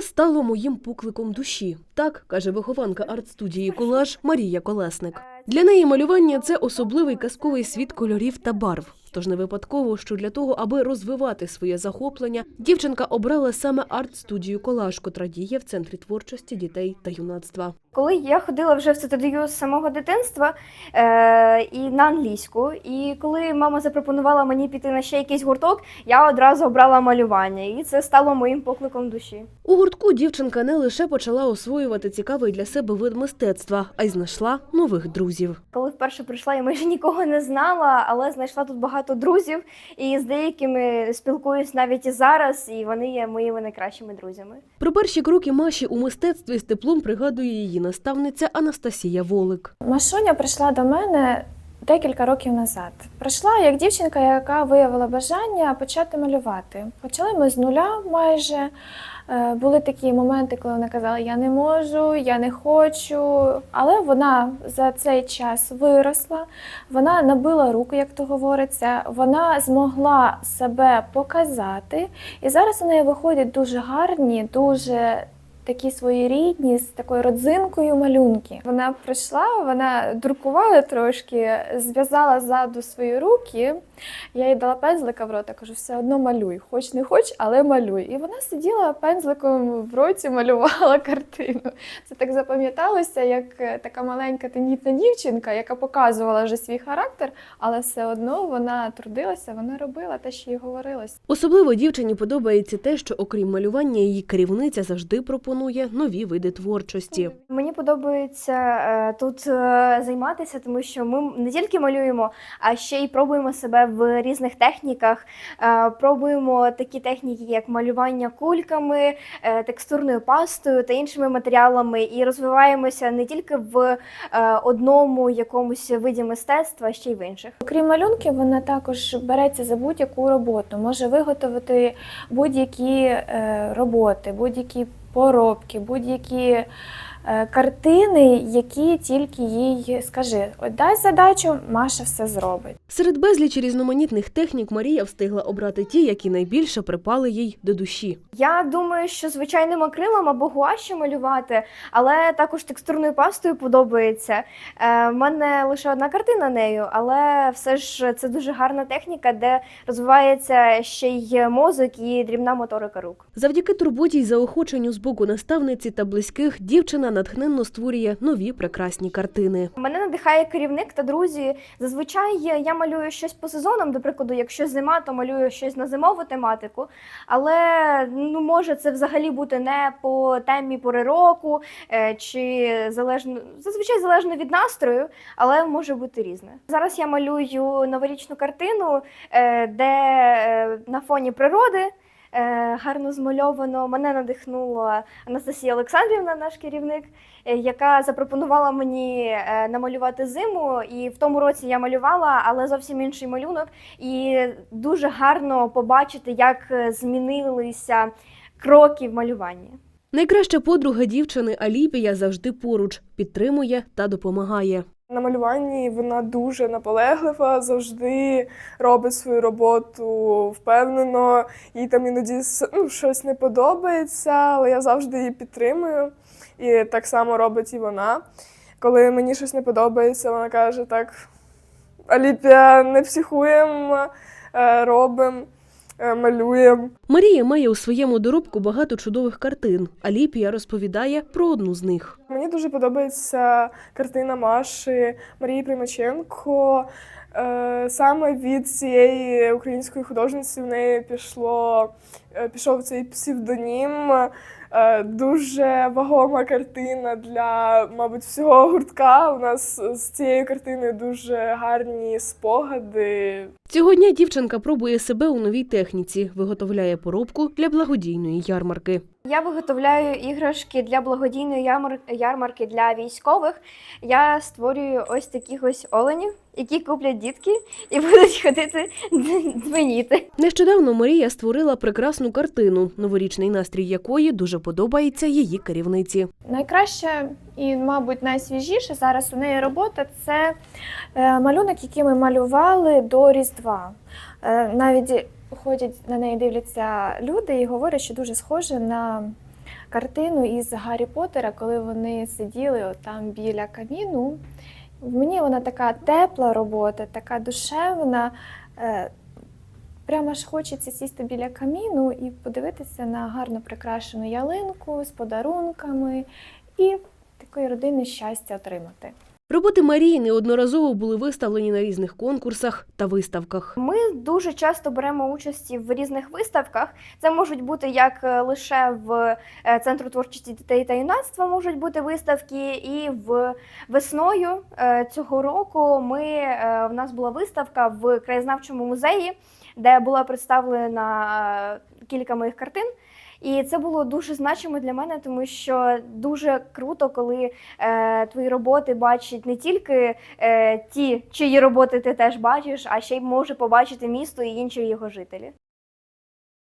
Стало моїм покликом душі. Так каже вихованка арт-студії Колаж Марія Колесник. Для неї малювання це особливий казковий світ кольорів та барв. Тож не випадково, що для того, аби розвивати своє захоплення, дівчинка обрала саме арт-студію Колаж, котра діє в центрі творчості дітей та юнацтва. Коли я ходила вже в студію з самого дитинства е, і на англійську, і коли мама запропонувала мені піти на ще якийсь гурток, я одразу обрала малювання, і це стало моїм покликом душі. У гуртку дівчинка не лише почала освоювати цікавий для себе вид мистецтва, а й знайшла нових друзів. Коли вперше прийшла, я майже нікого не знала, але знайшла тут багато друзів, і з деякими спілкуюсь навіть і зараз, і вони є моїми найкращими друзями. Про перші кроки Маші у мистецтві з теплом пригадує її наставниця Анастасія Волик. Машуня прийшла до мене декілька років назад. Прийшла як дівчинка, яка виявила бажання почати малювати. Почали ми з нуля майже. Е, Були такі моменти, коли вона казала, я не можу, я не хочу. Але вона за цей час виросла, вона набила руку, як то говориться, вона змогла себе показати. І зараз у неї виходять дуже гарні, дуже такі своєрідні, з такою родзинкою малюнки. Вона прийшла, вона друкувала трошки, зв'язала ззаду свої руки. Я їй дала пензлика в рота, кажу, все одно малюй, хоч не хоч, але малюй. І вона сиділа пензликом в роті, малювала картину. Це так запам'яталося, як е, така маленька тендітна дівчинка, яка показувала вже свій характер, але все одно вона трудилася, вона робила те, що їй говорилось. Особливо дівчині подобається те, що окрім малювання, її керівниця завжди пропонує нові види творчості. Мені подобається е, тут е, займатися, тому що ми не тільки малюємо, а ще й пробуємо себе в різних техніках. Е, пробуємо такі техніки, як малювання кульками, е, текстурною пастою та іншими матеріалами, і розвиваємося не тільки в е, одному якомусь виді мистецтва, а ще й в інших. Окрім малюнків, вона також береться за будь-яку роботу, може виготовити будь-які роботи, будь-які поробки, будь-які е, картини, які тільки їй скажи, от дай задачу, Маша все зробить. Серед безлічі різноманітних технік Марія встигла обрати ті, які найбільше припали їй до душі. Я думаю, що звичайним акрилом або гуашю малювати, але також текстурною пастою подобається. Е, в мене лише одна картина нею, але все ж це дуже гарна техніка, де розвивається ще й мозок і дрібна моторика рук. Завдяки турботі й заохоченню з боку наставниці та близьких дівчина натхненно створює нові прекрасні картини. Мене надихає керівник та друзі. Зазвичай я малюю щось по сезонам. До прикладу, якщо зима, то малюю щось на зимову тематику. Але ну може це взагалі бути не по темі пори року, е, чи залежно зазвичай залежно від настрою, але може бути різне. Зараз я малюю новорічну картину, е, де е, на фоні природи. Е, Гарно змальовано. Мене надихнула Анастасія Олександрівна, наш керівник, е, яка запропонувала мені е, намалювати зиму. І в тому році я малювала, але зовсім інший малюнок. І дуже гарно побачити, як змінилися кроки в малюванні. Найкраща подруга дівчини Аліпія завжди поруч, підтримує та допомагає. На малюванні вона дуже наполеглива, завжди робить свою роботу впевнено. Їй там іноді ну, щось не подобається, але я завжди її підтримую. І так само робить і вона. Коли мені щось не подобається, вона каже: так, Аліпія, не психуємо, робимо, малюємо. Марія має у своєму доробку багато чудових картин. Аліпія розповідає про одну з них. Мені дуже подобається картина Маші Марії Примаченко. Е, Саме від цієї української художниці в неї пішло, е, пішов цей псевдонім. Е, Дуже вагома картина для, мабуть, всього гуртка. У нас з цією картиною дуже гарні спогади. Цього дня дівчинка пробує себе у новій техніці, виготовляє поробку для благодійної ярмарки. Я виготовляю іграшки для благодійної ярмар- ярмарки для військових. Я створюю ось таких ось оленів, які куплять дітки і будуть ходити дзвеніти. Нещодавно Марія створила прекрасну картину, новорічний настрій якої дуже подобається її керівниці. Найкраще і, мабуть, найсвіжіше зараз у неї робота це е, малюнок, який ми малювали до Різдва. Е, Навіть ходять на неї, дивляться люди і говорять, що дуже схоже на картину із Гаррі Поттера, коли вони сиділи отам біля каміну. Мені вона така тепла робота, така душевна. Е, Прямо ж хочеться сісти біля каміну і подивитися на гарно прикрашену ялинку з подарунками і такої родини щастя отримати. Роботи Марії неодноразово були виставлені на різних конкурсах та виставках. Ми дуже часто беремо участь в різних виставках. Це можуть бути як е, лише в е, центру творчості дітей та юнацтва можуть бути виставки, і в весною е, цього року ми в нас була виставка в краєзнавчому музеї, де була представлена кілька моїх картин. І це було дуже значимо для мене, тому що дуже круто, коли е, твої роботи бачать не тільки е, ті, чиї роботи ти теж бачиш, а ще й може побачити місто і інші його жителі.